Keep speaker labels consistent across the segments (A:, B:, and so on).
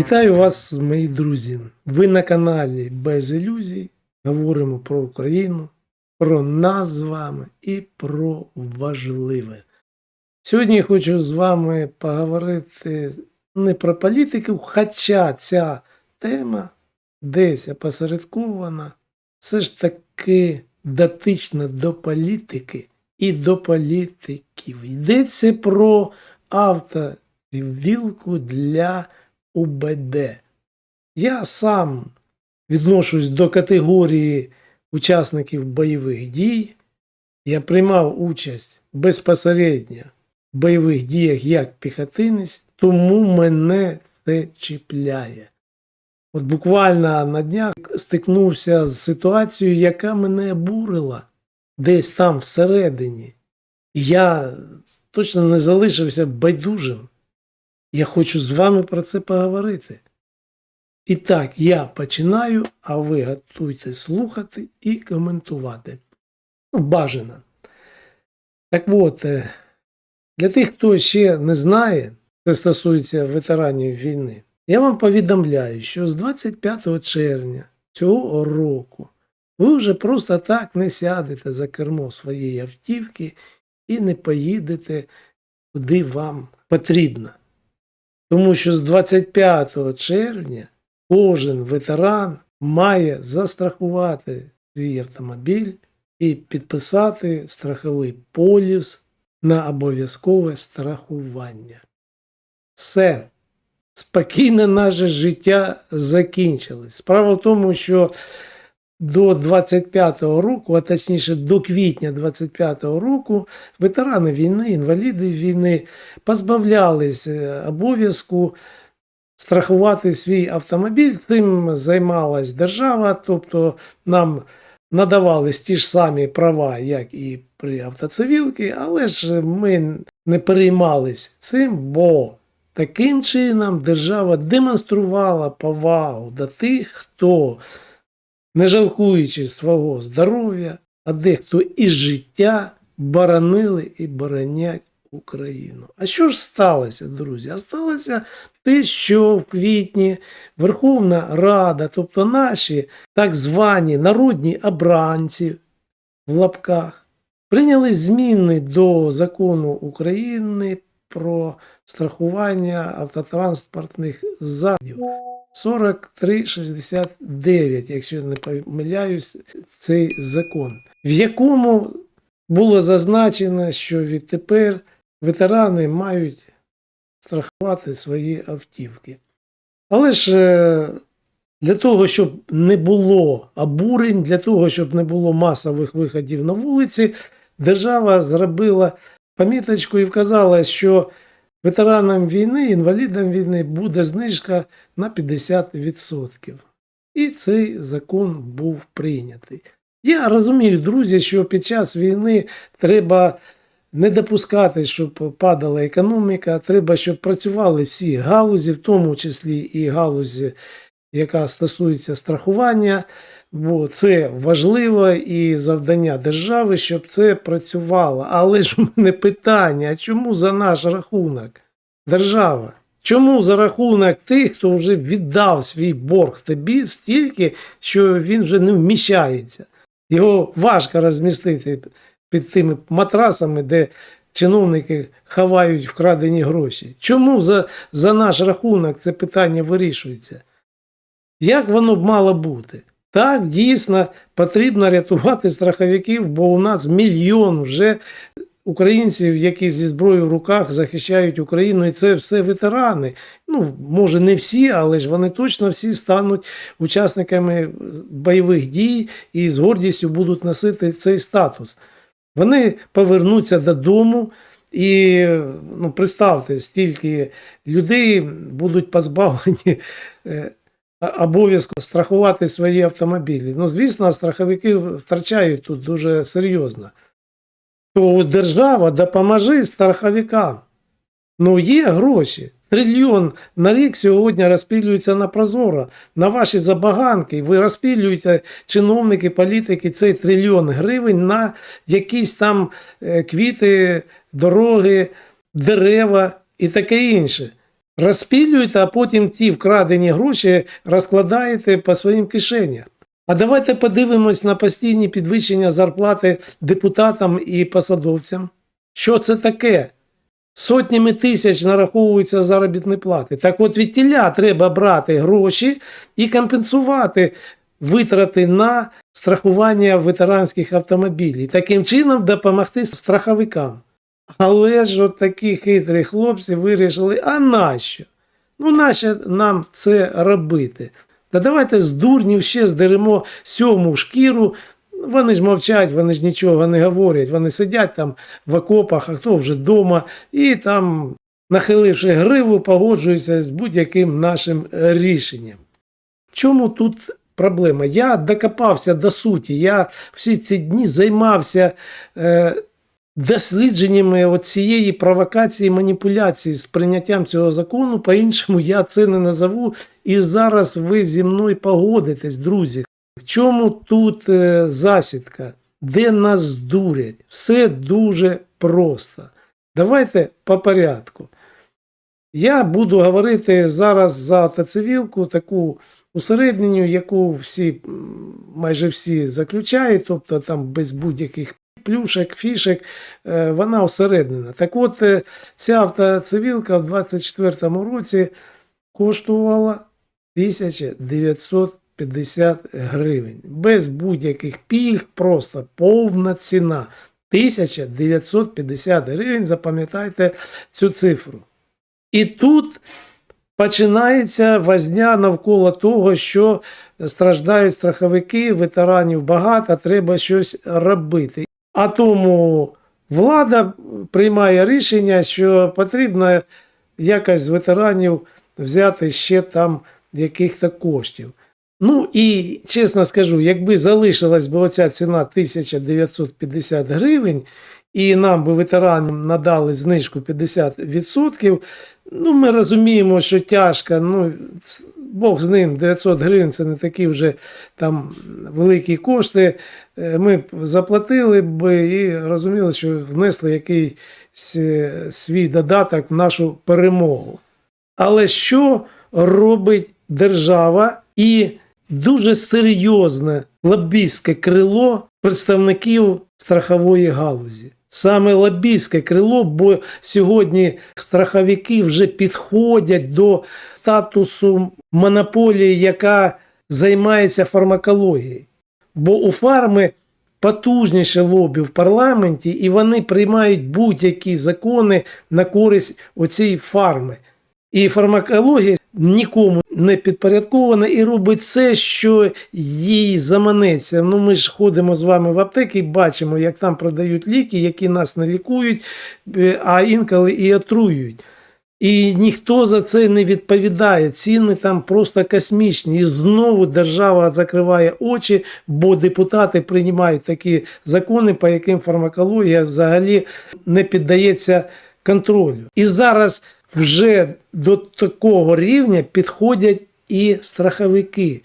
A: Вітаю вас, мої друзі! Ви на каналі Без ілюзій. Говоримо про Україну, про нас з вами і про важливе. Сьогодні я хочу з вами поговорити не про політику, хоча ця тема десь опосередкована, все ж таки дотична до політики і до політиків. Йдеться про автовілку для УБД. Я сам відношусь до категорії учасників бойових дій. Я приймав участь безпосередньо в бойових діях як піхотинець, тому мене це чіпляє. От буквально на днях стикнувся з ситуацією, яка мене обурила десь там всередині. Я точно не залишився байдужим. Я хочу з вами про це поговорити. І так, я починаю, а ви готуйте слухати і коментувати. Ну, бажано. Так от, е, для тих, хто ще не знає, це стосується ветеранів війни, я вам повідомляю, що з 25 червня цього року ви вже просто так не сядете за кермо своєї автівки і не поїдете куди вам потрібно. Тому що з 25 червня кожен ветеран має застрахувати свій автомобіль і підписати страховий поліс на обов'язкове страхування. Все. Спокійне наше життя закінчилось. Справа в тому, що до 25-го року, а точніше до квітня 25-го року, ветерани війни, інваліди війни позбавлялись е, обов'язку страхувати свій автомобіль. Цим займалась держава, тобто нам надавались ті ж самі права, як і при автоцивілці, але ж ми не переймались цим, бо таким чином держава демонструвала повагу до тих, хто не жалкуючи свого здоров'я, а дехто і життя боронили і боронять Україну. А що ж сталося, друзі? А сталося те, що в квітні Верховна Рада, тобто наші так звані народні обранці в лапках, прийняли зміни до закону України про страхування автотранспортних засобів. 4369, якщо я не помиляюсь, цей закон, в якому було зазначено, що відтепер ветерани мають страхувати свої автівки. Але ж е, для того, щоб не було обурень, для того, щоб не було масових виходів на вулиці, держава зробила поміточку і вказала, що ветеранам війни, інвалідам війни буде знижка на 50%. І цей закон був прийнятий. Я розумію, друзі, що під час війни треба не допускати, щоб падала економіка, треба, щоб працювали всі галузі, в тому числі і галузі, яка стосується страхування, бо це важливо і завдання держави, щоб це працювало. Але ж у мене питання: а чому за наш рахунок держава? Чому за рахунок тих, хто вже віддав свій борг тобі стільки, що він вже не вміщається? Його важко розмістити під тими матрасами, де чиновники ховають вкрадені гроші. Чому за, за наш рахунок це питання вирішується? Як воно б мало бути? Так, дійсно, потрібно рятувати страховиків, бо у нас мільйон вже українців, які зі зброєю в руках захищають Україну, і це все ветерани. Ну, може, не всі, але ж вони точно всі стануть учасниками бойових дій і з гордістю будуть носити цей статус. Вони повернуться додому. І ну, представте, стільки людей будуть позбавлені е, обов'язку страхувати свої автомобілі. Ну, звісно, страховики втрачають тут дуже серйозно. То держава допоможи страховикам. Ну, є гроші. Трильйон на рік сьогодні розпілюється на Прозоро, на ваші забаганки. Ви розпілюєте чиновники, політики цей трильйон гривень на якісь там е, квіти, дороги, дерева і таке інше. Розпілюєте, а потім ті вкрадені гроші розкладаєте по своїм кишеням. А давайте подивимось на постійні підвищення зарплати депутатам і посадовцям. Що це таке? Сотнями тисяч нараховуються заробітні плати. Так от від тіля треба брати гроші і компенсувати витрати на страхування ветеранських автомобілів. Таким чином допомогти страховикам. Але ж от такі хитрі хлопці вирішили, а нащо? Ну, нащо нам це робити? Та давайте з дурнів ще здеремо сьому шкіру. Вони ж мовчать, вони ж нічого не говорять. Вони сидять там в окопах, а хто вже вдома, і там, нахиливши гриву, погоджуються з будь-яким нашим рішенням. Чому тут проблема? Я докопався до суті. Я всі ці дні займався е, дослідженнями цієї провокації, маніпуляції з прийняттям цього закону. По-іншому я це не назову. І зараз ви зі мною погодитесь, друзі. В чому тут е, засідка? Де нас дурять? Все дуже просто. Давайте по порядку. Я буду говорити зараз за автоцивілку, таку усередненню, яку всі, майже всі заключають, тобто там без будь-яких плюшек, фішек, е, вона усереднена. Так от, е, ця автоцивілка в 24-му році коштувала 1950 гривень. Без будь-яких пільг, просто повна ціна. 1950 гривень, запам'ятайте цю цифру. І тут починається возня навколо того, що страждають страховики, ветеранів багато, треба щось робити. А тому влада приймає рішення, що потрібно якось з ветеранів взяти ще там яких-то коштів. Ну і чесно скажу, якби залишилась би оця ціна 1950 гривень, і нам би ветеранам надали знижку 50%, ну ми розуміємо, що тяжко, ну Бог з ним, 900 гривень це не такі вже там великі кошти. Е, Ми б заплатили б і розуміли, що внесли якийсь е, свій додаток в нашу перемогу. Але що робить держава і дуже серйозне лобійське крило представників страхової галузі? Саме лобійське крило, бо сьогодні страховики вже підходять до статусу монополії, яка займається фармакологією. Бо у фарми потужніше лобі в парламенті, і вони приймають будь-які закони на користь оцієї фарми. І фармакологія нікому не підпорядкована і робить все, що їй заманеться. Ну, ми ж ходимо з вами в аптеки і бачимо, як там продають ліки, які нас не лікують, е, а інколи і отруюють. І ніхто за це не відповідає. Ціни там просто космічні. І знову держава закриває очі, бо депутати приймають такі закони, по яким фармакологія взагалі не піддається контролю. І зараз вже до такого рівня підходять і страховики.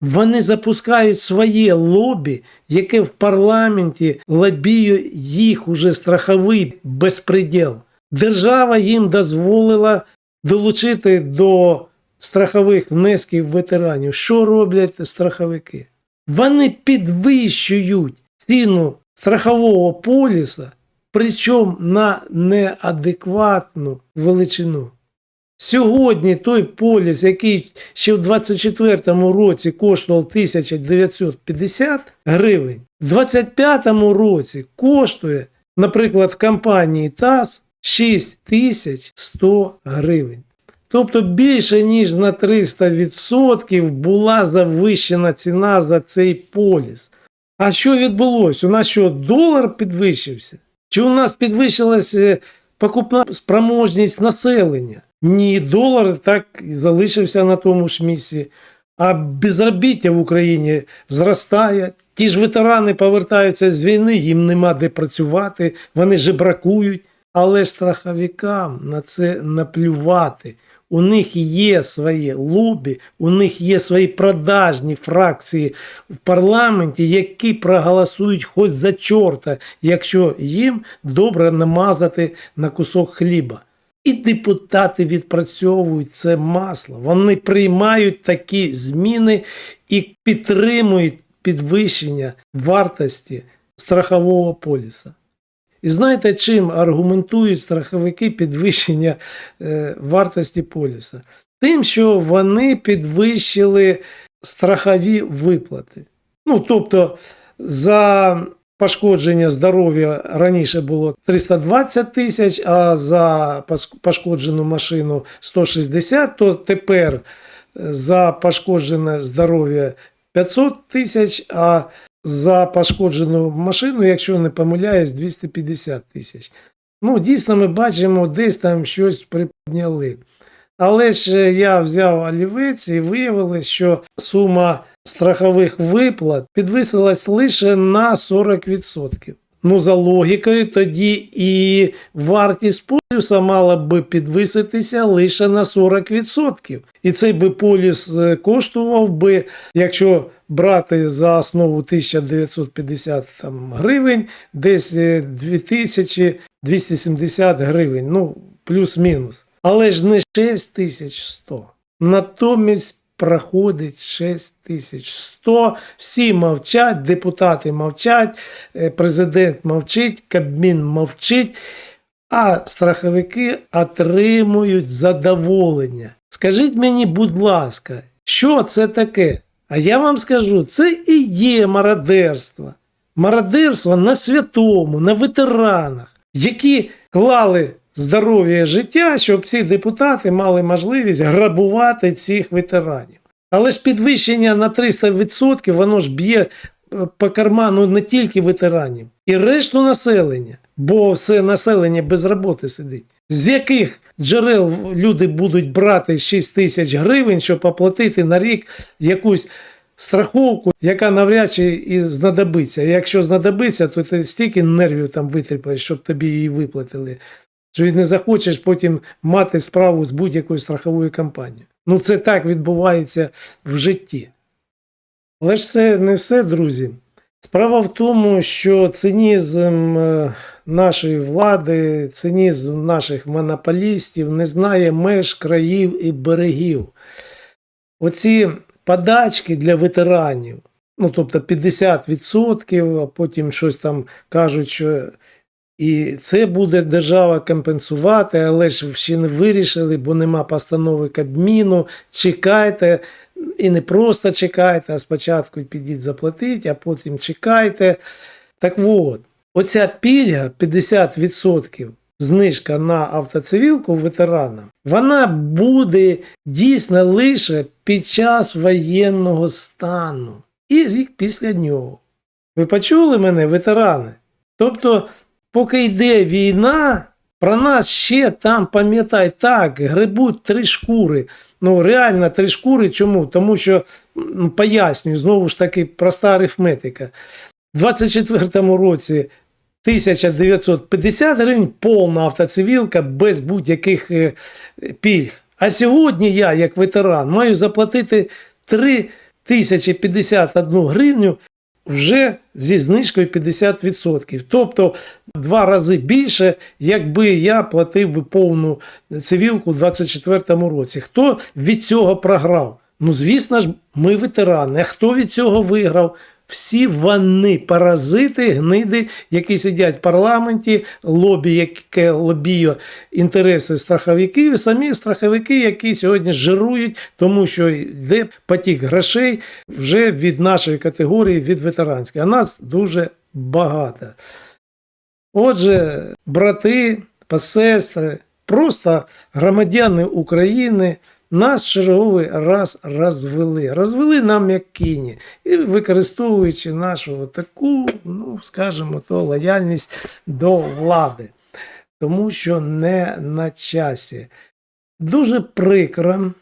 A: Вони запускають своє лобі, яке в парламенті лобіює їх уже страховий безпреділ. Держава їм дозволила долучити до страхових внесків ветеранів. Що роблять страховики? Вони підвищують ціну страхового поліса, причому на неадекватну величину. Сьогодні той поліс, який ще в 24-му році коштував 1950 гривень, в 25-му році коштує, наприклад, в компанії ТАС 6100 гривень. Тобто більше ніж на 300% була завищена ціна за цей поліс. А що відбулося? У нас що, долар підвищився? Чи у нас підвищилася покупна спроможність населення? Ні, долар так і залишився на тому ж місці. А безробіття в Україні зростає. Ті ж ветерани повертаються з війни, їм нема де працювати, вони жебракують. Але страховикам на це наплювати. У них є своє лобі, у них є свої продажні фракції в парламенті, які проголосують хоч за чорта, якщо їм добре намазати на кусок хліба. І депутати відпрацьовують це масло. Вони приймають такі зміни і підтримують підвищення вартості страхового поліса. І знаєте, чим аргументують страховики підвищення е, вартості поліса? Тим, що вони підвищили страхові виплати. Ну, тобто, за пошкодження здоров'я раніше було 320 тисяч, а за пошкоджену машину 160, то тепер е, за пошкоджене здоров'я 500 тисяч, а за пошкоджену машину, якщо не помиляюсь, 250 тисяч. Ну, дійсно, ми бачимо, десь там щось приподняли. Але ж е, я взяв олівець і виявилось, що сума страхових виплат підвисилась лише на 40%. Ну, за логікою, тоді і вартість полюса мала би підвиситися лише на 40%. І цей би полюс е, коштував би, якщо брати за основу 1950 там, гривень, десь е, 2270 гривень, ну, плюс-мінус. Але ж не 6100. Натомість проходить 6100. Всі мовчать, депутати мовчать, е, президент мовчить, Кабмін мовчить, а страховики отримують задоволення. Скажіть мені, будь ласка, що це таке? А я вам скажу, це і є мародерство. Мародерство на святому, на ветеранах, які клали здоров'я життя, щоб ці депутати мали можливість грабувати цих ветеранів. Але ж підвищення на 300% воно ж б'є е, по карману не тільки ветеранів, і решту населення, бо все населення без роботи сидить. З яких джерел люди будуть брати 6 тисяч гривень, щоб оплатити на рік якусь страховку, яка навряд чи і знадобиться. Якщо знадобиться, то ти стільки нервів там витріпаєш, щоб тобі її виплатили. Що не захочеш потім мати справу з будь-якою страховою компанією. Ну, це так відбувається в житті. Але ж це не все, друзі. Справа в тому, що цинізм е, нашої влади, цинізм наших монополістів не знає меж країв і берегів. Оці подачки для ветеранів, ну тобто 50%, а потім щось там кажуть, що і це буде держава компенсувати, але ж ще не вирішили, бо нема постанови Кабміну. Чекайте, і не просто чекайте, а спочатку підіть заплатити, а потім чекайте. Так от, оця пільга 50% знижка на автоцивілку ветерана, вона буде дійсна лише під час воєнного стану і рік після нього. Ви почули мене, ветерани? Тобто, поки йде війна, про нас ще там пам'ятай так, грибуть три шкури. Ну, реально три шкури. Чому? Тому що м, пояснюю, знову ж таки, проста арифметика. У 24-му році 1950 гривень повна автоцивілка без будь-яких е, пільг. А сьогодні я, як ветеран, маю заплатити 3051 гривню вже зі знижкою 50%. Тобто два рази більше, якби я платив би повну цивілку у 2024 році. Хто від цього програв? Ну, звісно ж, ми ветерани. А хто від цього виграв? Всі вони паразити, гниди, які сидять в парламенті, лобі, яке лобіє інтереси страховиків, і самі страховики, які сьогодні жирують, тому що йде потік грошей вже від нашої категорії, від ветеранської. А нас дуже багато. Отже, брати, посестри, просто громадяни України нас черговий раз розвели. Розвели на м'якині. І використовуючи нашу таку, ну, скажімо, то лояльність до влади. Тому що не на часі. Дуже прикро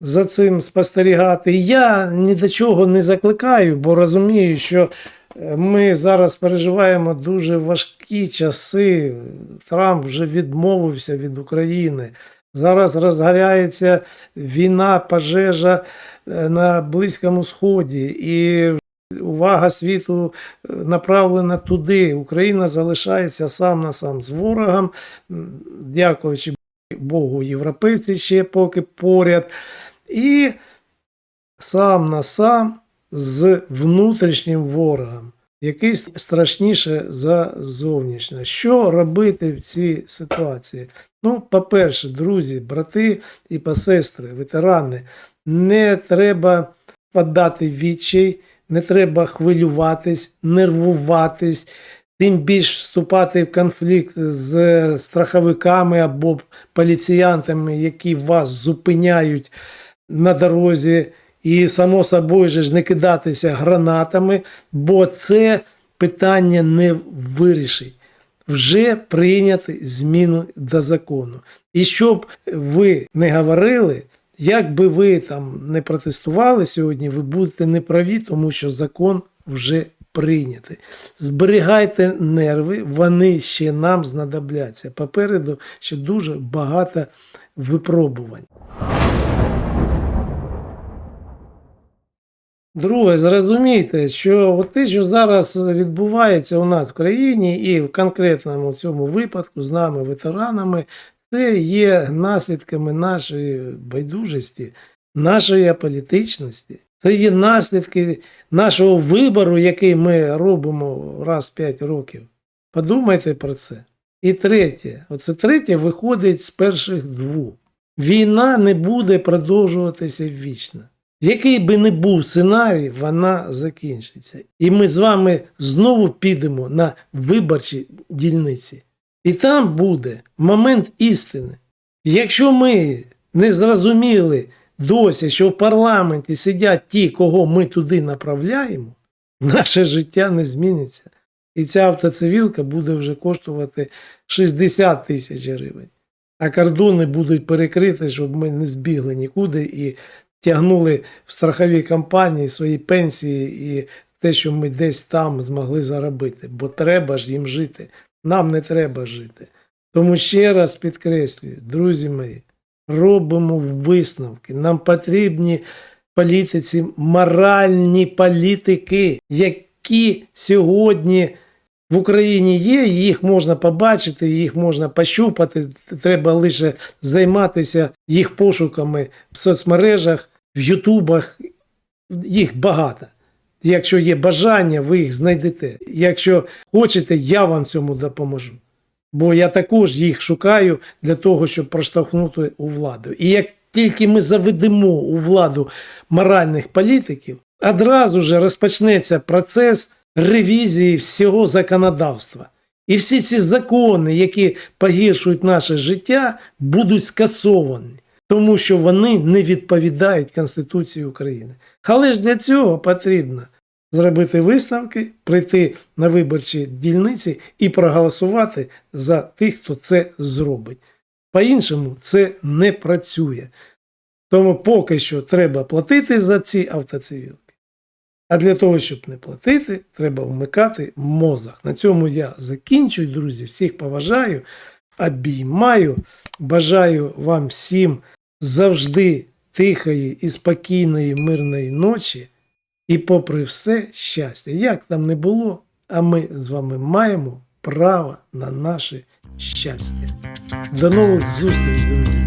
A: за цим спостерігати. Я ні до чого не закликаю, бо розумію, що е, ми зараз переживаємо дуже важкі часи. Трамп вже відмовився від України. Зараз розгоряється війна, пожежа е, на Близькому Сході, і увага світу е, направлена туди. Україна залишається сам на сам з ворогом, дякуючи Богу, європейці ще поки поряд. І сам на сам з внутрішнім ворогом, який страшніше за зовнішнє. Що робити в цій ситуації? Ну, по-перше, друзі, брати і посестри, ветерани, не треба впадати в відчай, не треба хвилюватись, нервуватись, тим більш вступати в конфлікт з страховиками або поліціянтами, які вас зупиняють на дорозі. І, само собою, же ж не кидатися гранатами, бо це питання не вирішить. Вже прийняти зміну до закону. І щоб ви не говорили, як би ви там не протестували сьогодні, ви будете неправі, тому що закон вже прийнятий. Зберігайте нерви, вони ще нам знадобляться. Попереду ще дуже багато випробувань. Друге, зрозумійте, що от те, що зараз відбувається у нас в країні, і в конкретному цьому випадку з нами, ветеранами, це є наслідками нашої байдужості, нашої аполітичності. Це є наслідки нашого вибору, який ми робимо раз в 5 років. Подумайте про це. І третє, оце третє виходить з перших двох. Війна не буде продовжуватися вічно. Який би не був сценарій, вона закінчиться. І ми з вами знову підемо на виборчі дільниці. І там буде момент істини. Якщо ми не зрозуміли досі, що в парламенті сидять ті, кого ми туди направляємо, наше життя не зміниться. І ця автоцивілка буде вже коштувати 60 тисяч гривень. А кордони будуть перекриті, щоб ми не збігли нікуди і тягнули в страхові компанії свої пенсії і те, що ми десь там змогли заробити. Бо треба ж їм жити. Нам не треба жити. Тому ще раз підкреслюю, друзі мої, робимо висновки. Нам потрібні політиці, моральні політики, які сьогодні в Україні є, їх можна побачити, їх можна пощупати. Треба лише займатися їх пошуками в соцмережах, в Ютубах. Їх багато. Якщо є бажання, ви їх знайдете. Якщо хочете, я вам цьому допоможу. Бо я також їх шукаю для того, щоб проштовхнути у владу. І як тільки ми заведемо у владу моральних політиків, одразу ж розпочнеться процес ревізії всього законодавства. І всі ці закони, які погіршують наше життя, будуть скасовані, тому що вони не відповідають Конституції України. Але ж для цього потрібно зробити висновки, прийти на виборчі дільниці і проголосувати за тих, хто це зробить. По-іншому це не працює. Тому поки що треба платити за ці автоцивілки. А для того, щоб не платити, треба вмикати мозок. На цьому я закінчую, друзі. Всіх поважаю, обіймаю. Бажаю вам всім завжди тихої і спокійної, мирної ночі. І, попри все, щастя. Як там не було, а ми з вами маємо право на наше щастя. До нових зустріч, друзі!